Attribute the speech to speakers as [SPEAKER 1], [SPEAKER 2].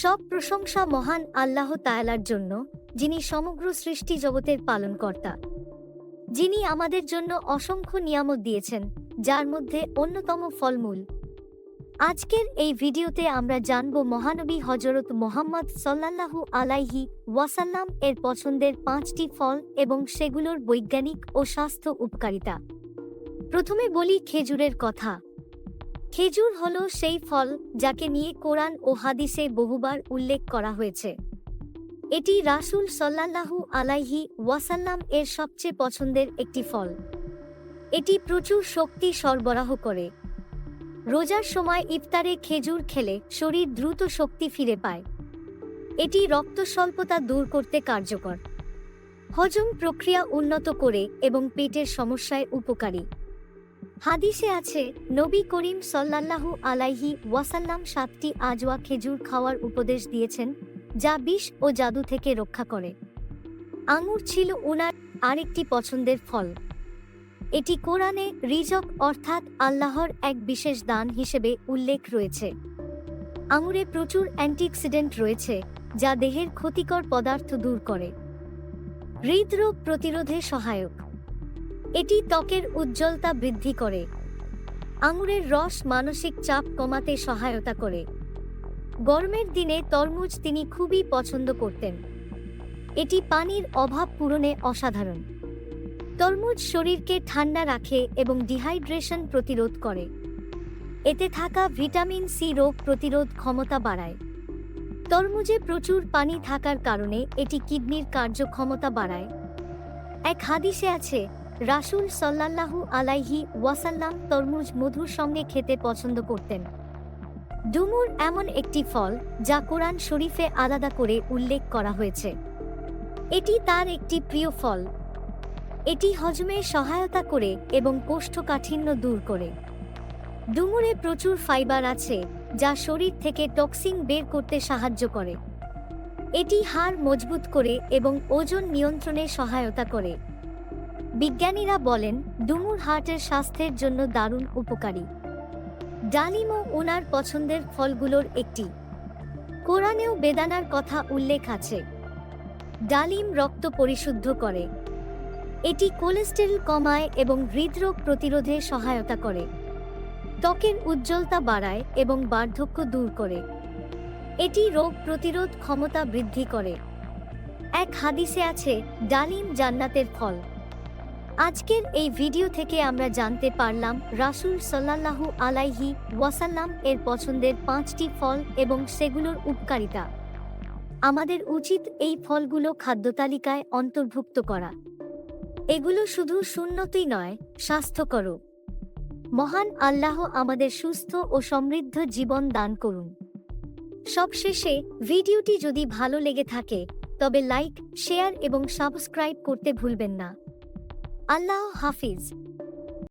[SPEAKER 1] সব প্রশংসা মহান আল্লাহ তায়ালার জন্য, যিনি সমগ্র সৃষ্টি জগতের পালনকর্তা। যিনি আমাদের জন্য অসংখ্য নিয়ামত দিয়েছেন, যার মধ্যে অন্যতম ফলমূল। আজকের এই ভিডিওতে আমরা জানব মহানবী হজরত মোহাম্মদ সাল্লাল্লাহু আলাইহি ওয়াসাল্লাম এর পছন্দের পাঁচটি ফল এবং সেগুলোর বৈজ্ঞানিক ও স্বাস্থ্য উপকারিতা। প্রথমে বলি খেজুরের কথা। খেজুর হল সেই ফল যাকে নিয়ে কোরআন ও হাদিসে বহুবার উল্লেখ করা হয়েছে। এটি রাসূল সাল্লাল্লাহু আলাইহি ওয়াসাল্লাম এর সবচেয়ে পছন্দের একটি ফল। এটি প্রচুর শক্তি সরবরাহ করে। রোজার সময় ইফতারে খেজুর খেলে শরীর দ্রুত শক্তি ফিরে পায়। এটি রক্ত স্বল্পতা দূর করতে কার্যকর। হজম প্রক্রিয়া উন্নত করে এবং পেটের সমস্যায় উপকারী। হাদিসে আছে, নবী করিম সাল্লাল্লাহু আলাইহি ওয়াসাল্লাম সাতটি আজওয়া খেজুর খাওয়ার উপদেশ দিয়েছেন, যা বিষ ও জাদু থেকে রক্ষা করে। আঙুর ছিল উনার আরেকটি পছন্দের ফল। এটি কোরআনে রিজক অর্থাৎ আল্লাহর এক বিশেষ দান হিসেবে উল্লেখ রয়েছে। আঙুরে প্রচুর অ্যান্টিঅক্সিডেন্ট রয়েছে, যা দেহের ক্ষতিকর পদার্থ দূর করে। হৃদরোগ প্রতিরোধে সহায়ক। এটি ত্বকের উজ্জ্বলতা বৃদ্ধি করে। আঙুরের রস মানসিক চাপ কমাতে সহায়তা করে। গরমের দিনে তরমুজ তিনি খুবই পছন্দ করতেন। এটি পানির অভাব পূরণে অসাধারণ। তরমুজ শরীরকে ঠান্ডা রাখে এবং ডিহাইড্রেশন প্রতিরোধ করে। এতে থাকা ভিটামিন সি রোগ প্রতিরোধ ক্ষমতা বাড়ায়। তরমুজে প্রচুর পানি থাকার কারণে এটি কিডনির কার্যক্ষমতা বাড়ায়। এক হাদিসে আছে রাসূল সাল্লাল্লাহু আলাইহি ওয়াসাল্লাম তরমুজ মধুর সঙ্গে খেতে পছন্দ করতেন। ডুমুর এমন একটি ফল যা কোরআন শরীফে আলাদা করে উল্লেখ করা হয়েছে। এটি তার একটি প্রিয় ফল। এটি হজমে সহায়তা করে এবং কোষ্ঠকাঠিন্য দূর করে। ডুমুরে প্রচুর ফাইবার আছে যা শরীর থেকে টক্সিন বের করতে সাহায্য করে। এটি হাড় মজবুত করে এবং ওজন নিয়ন্ত্রণে সহায়তা করে। বিজ্ঞানীরা বলেন, ডুমুর হার্টের স্বাস্থ্যের জন্য দারুণ উপকারী। ডালিমও ওনার পছন্দের ফলগুলোর একটি। কোরআনেও বেদানার কথা উল্লেখ আছে। ডালিম রক্ত পরিশুদ্ধ করে। এটি কোলেস্টেরল কমায় এবং হৃদরোগ প্রতিরোধে সহায়তা করে। ত্বকের উজ্জ্বলতা বাড়ায় এবং বার্ধক্য দূর করে। এটি রোগ প্রতিরোধ ক্ষমতা বৃদ্ধি করে। এক হাদিসে আছে, ডালিম জান্নাতের ফল। আজকের এই ভিডিও থেকে আমরা জানতে পারলাম রাসূল সাল্লাল্লাহু আলাইহি ওয়াসাল্লাম এর পছন্দের পাঁচটি ফল এবং সেগুলোর উপকারিতা। আমাদের উচিত এই ফলগুলো খাদ্যতালিকায় অন্তর্ভুক্ত করা। এগুলো শুধু শূন্যতই নয় স্বাস্থ্যকর মহান আল্লাহ আমাদের সুস্থ ও সমৃদ্ধ জীবন দান করুন। সবশেষে ভিডিওটি যদি ভালো লেগে থাকে, তবে লাইক, শেয়ার এবং সাবস্ক্রাইব করতে ভুলবেন না। আল্লাহ হাফিজ